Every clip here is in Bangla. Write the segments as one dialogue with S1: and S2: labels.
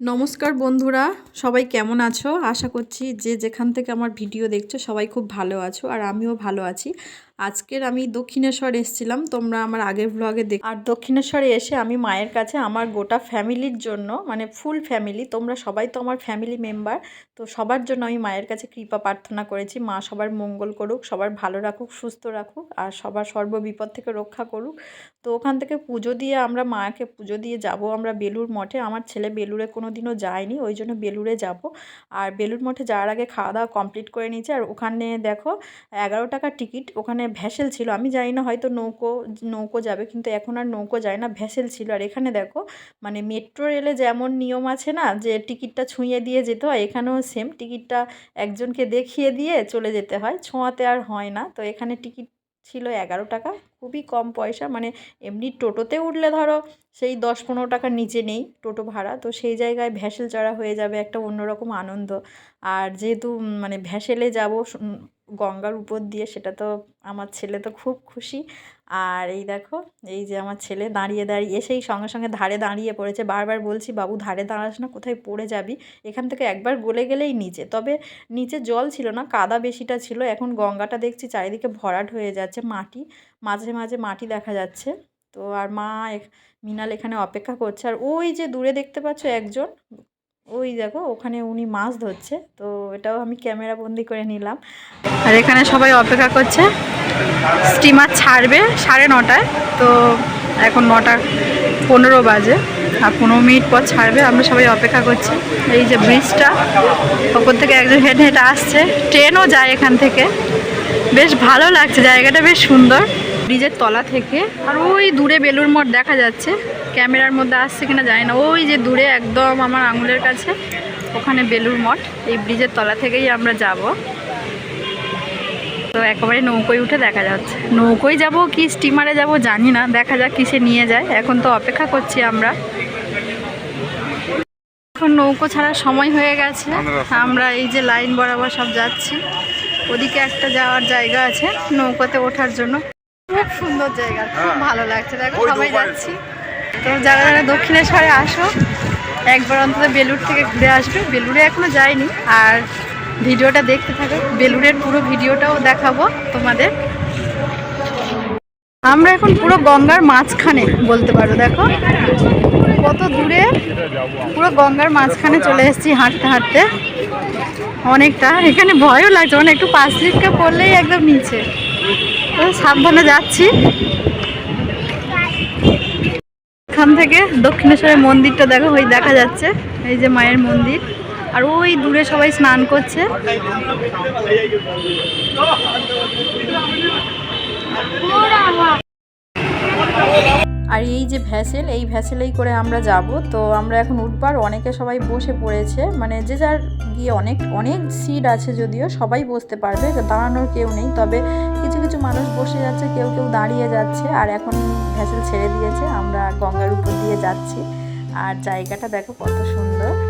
S1: নমস্কার বন্ধুরা, সবাই কেমন আছো? আশা করছি যে যেখান থেকে আমার ভিডিও দেখছ সবাই খুব ভালো আছো আর আমিও ভালো আছি। আজকের আমি দক্ষিণেশ্বর এসেছিলাম, তোমরা আমার আগের ব্লগে দেখ আর দক্ষিণেশ্বরে এসে আমি মায়ের কাছে আমার গোটা ফ্যামিলির জন্য মানে ফুল ফ্যামিলি তোমরা সবাই তো আমার ফ্যামিলি মেম্বার তো সবার জন্য আমি মায়ের কাছে কৃপা প্রার্থনা করেছি। মা সবার মঙ্গল করুক, সবার ভালো রাখুক, সুস্থ রাখুক, আর সবার সর্ববিপদ থেকে রক্ষা করুক। তো ওখান থেকে পুজো দিয়ে আমরা মাকে পুজো দিয়ে যাব, আমরা বেলুর মঠে। আমার ছেলে বেলুরে কোনো দিনও যায়নি, ওই জন্য বেলুরে যাব। আর বেলুর মঠে যাওয়ার আগে খাওয়া দাওয়া কমপ্লিট করে নিয়েছে। আর ওখানে দেখো, এগারো টাকা টিকিট ওখানে ভ্যাসেল ছিল। আমি জানি না হয়তো নৌকো নৌকো যাবে, কিন্তু এখন আর নৌকো যায় না, ভ্যাসেল ছিল। আর এখানে দেখো মানে মেট্রো রেলে যেমন নিয়ম আছে না, যে টিকিটটা ছুঁয়ে দিয়ে যেতে হয়, এখানেও সেম টিকিটটা একজনকে দেখিয়ে দিয়ে চলে যেতে হয়। ছোঁয়াতে আর হয় না। তো এখানে টিকিট ছিল এগারো টাকা। খুবই কম পয়সা মানে এমনি টোটোতে উঠলে ধরো সেই দশ পনেরো টাকার নিচে নেই টোটো ভাড়া, তো সেই জায়গায় ভ্যাসেল চড়া হয়ে যাবে একটা অন্যরকম আনন্দ। আর যেহেতু মানে ভ্যাসেলে যাব গঙ্গার উপর দিয়ে সেটা তো আমার ছেলে তো খুব খুশি। আর এই দেখো, এই যে আমার ছেলে দাঁড়িয়ে দাঁড়িয়ে, এসেই সঙ্গে সঙ্গে ধারে দাঁড়িয়ে পড়েছে। বারবার বলছি, বাবু, ধারে দাঁড়াস না, কোথায় পড়ে যাবি? এখান থেকে একবার গলে গেলেই নিচে। তবে নিচে জল ছিল না, কাদা বেশিটা ছিল, এখন গঙ্গাটা দেখছি চারিদিকে ভরাট হয়ে যাচ্ছে মাটি। মাঝে মাঝে মাটি দেখা যাচ্ছে। তো আর মা মিনাল এখানে অপেক্ষা করছে। আর ওই যে দূরে দেখতে পাচ্ছ একজন, ওই দেখো ওখানে উনি মাছ ধরছে। তো এটাও আমি ক্যামেরা বন্দি করে নিলাম। আর এখানে সবাই অপেক্ষা করছে। স্টিমার ছাড়বে সাড়ে নটায়। তো এখন নটা পনেরো বাজে। আর পনেরো মিনিট পর ছাড়বে। আমরা সবাই অপেক্ষা করছি। এই যে ব্রিজটা ওপর থেকে একজন হেঁটে হেঁটে আসছে। ট্রেনও যায় এখান থেকে। বেশ ভালো লাগছে। জায়গাটা বেশ সুন্দর। ব্রিজের তলা থেকে। আর ওই দূরে বেলুর মঠ দেখা যাচ্ছে। ক্যামেরার মধ্যে আসছে কিনা জানি না। ওই যে দূরে একদম আমার আঙুলের কাছে, ওখানে বেলুর মঠ। এই ব্রিজের তলা থেকেই আমরা যাব। তো একেবারে নৌকোয় উঠে দেখা যাচ্ছে। নৌকোয় যাব কি স্টিমারে যাব জানি না। দেখা যাক কিসে নিয়ে যায়। এখন তো অপেক্ষা করছি আমরা। এখন নৌকো ছাড়ার সময় হয়ে গেছে। আমরা এই যে লাইন বরাবর সব যাচ্ছি। ওদিকে একটা যাওয়ার জায়গা আছে নৌকোতে ওঠার জন্য। খুব সুন্দর জায়গা খুব ভালো লাগছে। দেখো সবাই যাচ্ছি। তো যারা যারা দক্ষিণেশ্বরে আসো একবার অন্তত বেলুর থেকে ঘুরে আসবে। বেলুরে এখনও যায়নি আর ভিডিওটা দেখতে থাকো। বেলুরের পুরো ভিডিওটাও দেখাবো তোমাদের। আমরা এখন পুরো গঙ্গার মাঝখানে বলতে পারো দেখো। কত দূরে পুরো গঙ্গার মাঝখানে চলে এসেছি হাঁটতে হাঁটতে। অনেকটা। এখানে ভয়ও লাগছে। মানে একটু পাঁচ লিটকে পড়লেই একদম নিচে। সাবধানে যাচ্ছি। এখান থেকে দক্ষিণেশ্বরের মন্দিরটা দেখো ওই দেখা যাচ্ছে, এই যে মায়ের মন্দির। আর ওই দূরে সবাই স্নান করছে। আর এই যে ভ্যাসেল, এই ভ্যাসেলেই করে আমরা যাব। তো আমরা এখন উঠবার, অনেকে সবাই বসে পড়েছে। মানে যে যার গিয়ে অনেক অনেক সিট আছে যদিও, সবাই বসতে পারবে দাঁড়ানোর কেউ নেই। তবে কিছু কিছু মানুষ বসে যাচ্ছে, কেউ কেউ দাঁড়িয়ে যাচ্ছে। আর এখন ভ্যাসেল ছেড়ে দিয়েছে, আমরা গঙ্গার উপর দিয়ে যাচ্ছি। আর জায়গাটা দেখো কত সুন্দর।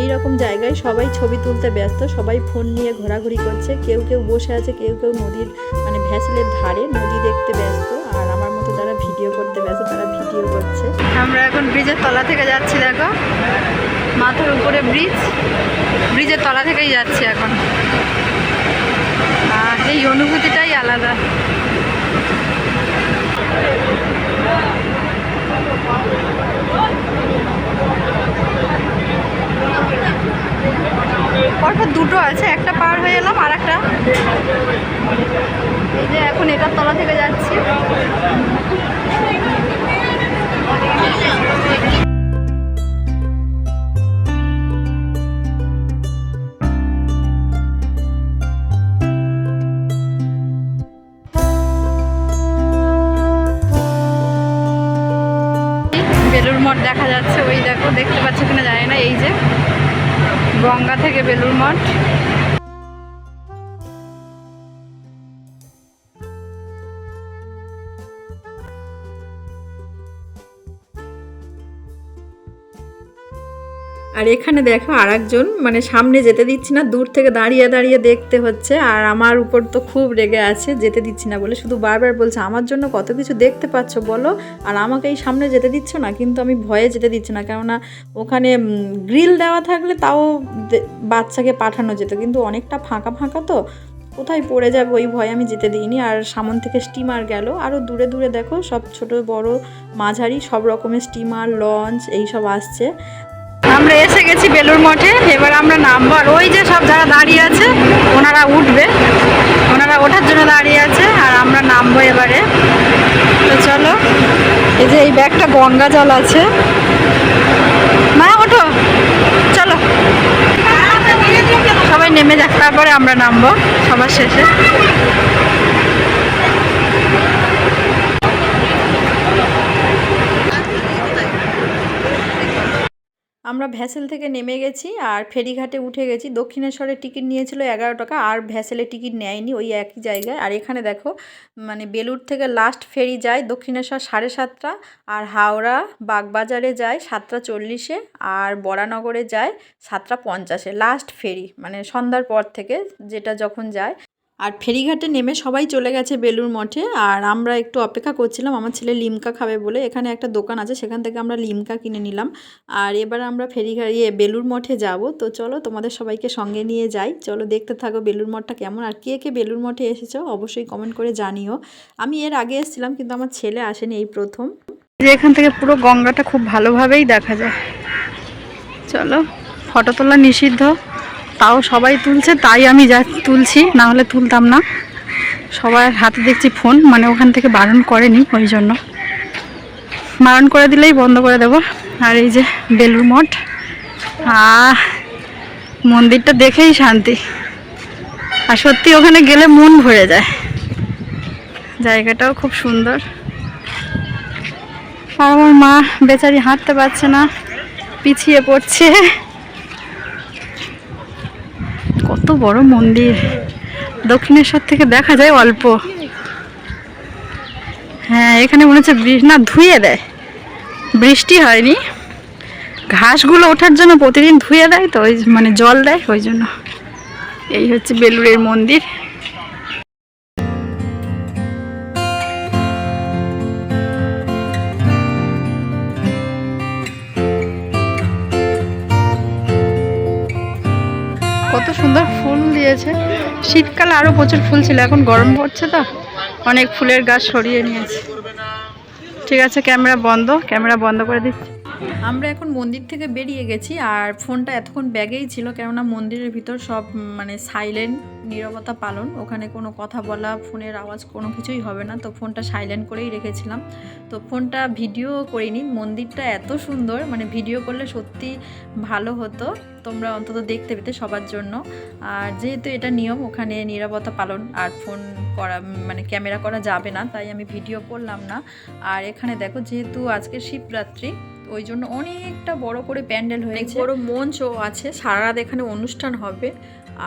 S1: এই রকম জায়গায় সবাই ছবি তুলতে ব্যস্ত, সবাই ফোন নিয়ে ঘোরাঘুরি করছে, কেউ কেউ বসে আছে, কেউ কেউ নদীর মানে ভ্যাসেলের ধারে নদী দেখতে ব্যস্ত, আর আমার মতো যারা ভিডিও করতে ব্যস্ত, তারা ভিডিও করছে। আমরা এখন ব্রিজের তলা থেকে যাচ্ছি, দেখো। মাথার উপরে ব্রিজ, ব্রিজের তলা থেকেই যাচ্ছি এখন। আর এই অনুভূতিটাই আলাদা। বেলুর মঠ দেখা যাচ্ছে। ওই দেখো, দেখতে পাচ্ছ কিনা জানি না, এই যে গঙ্গা থেকে বেলুর মঠ। আর এখানে দেখো আর একজন মানে সামনে যেতে দিচ্ছি না, দূর থেকে দাঁড়িয়ে দাঁড়িয়ে দেখতে হচ্ছে। আর আমার উপর তো খুব রেগে আছে, যেতে দিচ্ছি না বলে। শুধু বারবার বলছে, আমার জন্য কত কিছু দেখতে পাচ্ছ বলো? আর আমাকে এই সামনে যেতে দিচ্ছ না? কিন্তু আমি ভয়ে যেতে দিচ্ছি না। কেননা ওখানে গ্রিল দেওয়া থাকলে তাও বাচ্চাকে পাঠানো যেত। কিন্তু অনেকটা ফাঁকা ফাঁকা তো। কোথায় পড়ে যাবে ওই ভয়ে আমি যেতে দিইনি। আর সামন থেকে স্টিমার গেল। আরও দূরে দূরে দেখো, সব ছোট, বড়, মাঝারি, সব রকমের স্টিমার, লঞ্চ এই সব আসছে। আমরা এসে গেছি বেলুর মঠে, এবার আমরা নামবো। আর ওই যে সব যারা দাঁড়িয়ে আছে, ওনারা উঠবে। ওনারা ওঠার জন্য দাঁড়িয়ে আছে, আর আমরা নামবো এবারে। তো চলো, এই যে এই ব্যাগটা গঙ্গা জল আছে। মা, ওঠো। চলো। সবাই নেমে যাক, তারপরে আমরা নামবো, সবার শেষে। আমরা ভ্যাসেল থেকে নেমে গেছি আর ফেরিঘাটে উঠে গেছি। দক্ষিণেশ্বরের টিকিট নিয়েছিল এগারো টাকা, আর ভ্যাসেলের টিকিট নেয়নি ওই একই জায়গায়। আর এখানে দেখো মানে বেলুর থেকে লাস্ট ফেরি যায় দক্ষিণেশ্বর সাড়ে সাতটা, আর হাওড়া বাগবাজারে যায় সাতটা চল্লিশে, আর বরানগরে যায় সাতটা পঞ্চাশে। লাস্ট ফেরি মানে সন্ধ্যার পর থেকে যেটা যখন যায় আর ফেরিঘাটে নেমে সবাই চলে গেছে বেলুর মঠে। আর আমরা একটু অপেক্ষা করছিলাম, আমার ছেলে লিমকা খাবে বলে। এখানে একটা দোকান আছে, সেখান থেকে আমরা লিমকা কিনে নিলাম। আর এবার আমরা ফেরিঘাট ইয়ে বেলুর মঠে যাব। তো চলো তোমাদের সবাইকে সঙ্গে নিয়ে যাই। চলো দেখতে থাকো বেলুর মঠটা কেমন। আর কে কে বেলুর মঠে এসেছ অবশ্যই কমেন্ট করে জানিও। আমি এর আগে এসেছিলাম, কিন্তু আমার ছেলে আসেনি এই প্রথম। এখান থেকে পুরো গঙ্গাটা খুব ভালোভাবেই দেখা যায়। চলো, ফটো তোলা নিষিদ্ধ। তাও সবাই তুলছে, তাই আমি যা তুলছি, না হলে তুলতাম না। সবার হাতে দেখছি ফোন মানে ওখান থেকে বারণ করেনি ওই জন্য। বারণ করে দিলেই বন্ধ করে দেব। আর এই যে বেলুর মঠ, আহ, মন্দিরটা দেখেই শান্তি। আর সত্যি ওখানে গেলে মন ভরে যায়। জায়গাটাও খুব সুন্দর। আর আমার মা বেচারি হাঁটতে পারছে না, পিছিয়ে পড়ছে। কত বড় মন্দির। দক্ষিণেশ্বর থেকে দেখা যায় অল্প। হ্যাঁ এখানে মনে হচ্ছে না, ধুয়ে দেয়। বৃষ্টি হয়নি। ঘাসগুলো ওঠার জন্য প্রতিদিন ধুয়ে দেয় তো, ওই মানে জল দেয়, ওই জন্য। এই হচ্ছে বেলুড়ের মন্দির। কত সুন্দর ফুল দিয়েছে। শীতকাল আরও প্রচুর ফুল ছিল, এখন গরম পড়ছে তো। অনেক ফুলের গাছ সরিয়ে নিয়েছে। ঠিক আছে, ক্যামেরা বন্ধ ক্যামেরা বন্ধ করে দিচ্ছি। আমরা এখন মন্দির থেকে বেরিয়ে গেছি আর ফোনটা এতক্ষণ ব্যাগেই ছিল, কেননা মন্দিরের ভিতর সব মানে সাইলেন্ট নীরবতা পালন। ওখানে কোনো কথা বলা, ফোনের আওয়াজ কোনো কিছুই হবে না। তো ফোনটা সাইলেন্ট করেই রেখেছিলাম। তো ফোনটা ভিডিও করিনি। মন্দিরটা এত সুন্দর মানে ভিডিও করলে সত্যি ভালো হতো। তোমরা অন্তত দেখতে পেতে সবার জন্য। আর যেহেতু এটা নিয়ম, ওখানে নিরাপত্তা পালন আর ফোন করা মানে ক্যামেরা করা যাবে না, তাই আমি ভিডিও করলাম না। আর এখানে দেখো, যেহেতু আজকে শিবরাত্রি ওই জন্য অনেকটা বড় করে প্যান্ডেল হয়েছে বড় মঞ্চও আছে সারা রাত এখানে অনুষ্ঠান হবে।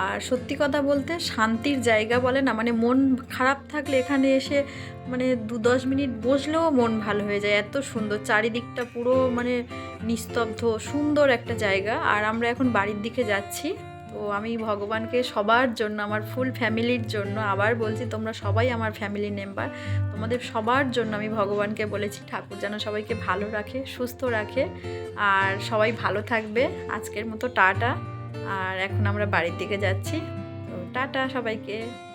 S1: আর সত্যি কথা বলতে শান্তির জায়গা বলে না মানে মন খারাপ থাকলে এখানে এসে মানে দু দশ মিনিট বসলেও মন ভালো হয়ে যায়। এত সুন্দর চারিদিকটা পুরো মানে নিস্তব্ধ সুন্দর একটা জায়গা। আর আমরা এখন বাড়ির দিকে যাচ্ছি। তো আমি ভগবানকে সবার জন্য, আমার ফুল ফ্যামিলির জন্য আবার বলছি, তোমরা সবাই আমার ফ্যামিলি মেম্বার তোমাদের সবার জন্য আমি ভগবানকে বলেছি, ঠাকুর যেন সবাইকে ভালো রাখে, সুস্থ রাখে। আর সবাই ভালো থাকবে। আজকের মতো টাটা। আর এখন আমরা বাড়ির দিকে যাচ্ছি। তো টাটা সবাইকে।